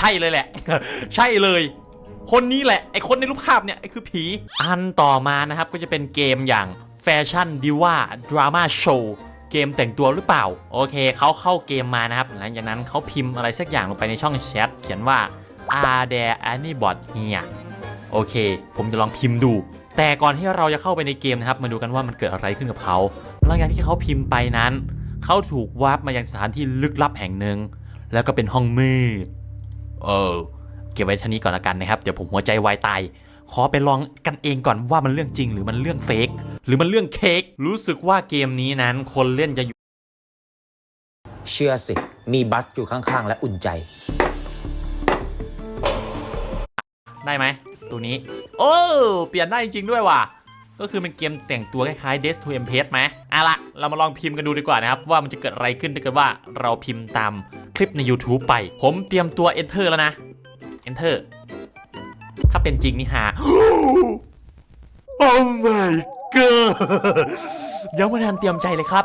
ใช่เลยแหละ ใช่เลย คนนี้แหละ ไอคนในรูปภาพเนี่ยไอคือผี อันต่อมานะครับก็จะเป็นเกมอย่างแฟชั่นดิว่าดราม่าโชว์เกมแต่งตัวหรือเปล่า โอเคเขาเข้าเกมมานะครับ หลังจากนั้นเขาพิมพ์อะไรสักอย่างลงไปในช่องแชทเขียนว่า are there any bot here โอเค ผมจะลองพิมพ์ดู แต่ก่อนที่เราจะเข้าไปในเกมนะครับ มาดูกันว่ามันเกิดอะไรขึ้นกับเขาหลังจากที่เขาพิมพ์ไปนั้น เขาถูกวาร์ปมายังสถานที่ลึกลับแห่งหนึ่งแล้วก็เป็นห้องมืด เออ เก็บไว้เท่านี้ก่อนละกันนะครับ เดี๋ยวผมหัวใจวายตาย ขอไปลองกันเองก่อนว่ามันเรื่องจริงหรือมันเรื่องเฟกหรือมันเรื่องเค้ก รู้สึกว่าเกมนี้นั้นคนเล่นจะอยู่ เชื่อสิ มีบัสอยู่ข้างๆ และอุ่นใจ ได้ไหมตัวนี้ โอ้ เปลี่ยนได้จริงๆด้วยว่ะ ก็คือเป็นเกมแต่งตัวคล้ายๆ Death to m p a c e ไหม เอาละเรามาลองพิมพ์กันดูดีกว่านะครับ ว่ามันจะเกิดอะไรขึ้นถ้าเกิดว่าเราพิมพ์ตามคลิปใน YouTube ไป ผมเตรียมตัว Enter แล้วนะ Enter ถ้าเป็นจริงนี่หา Oh my god ยังไม่ทันเตรียมใจเลยครับ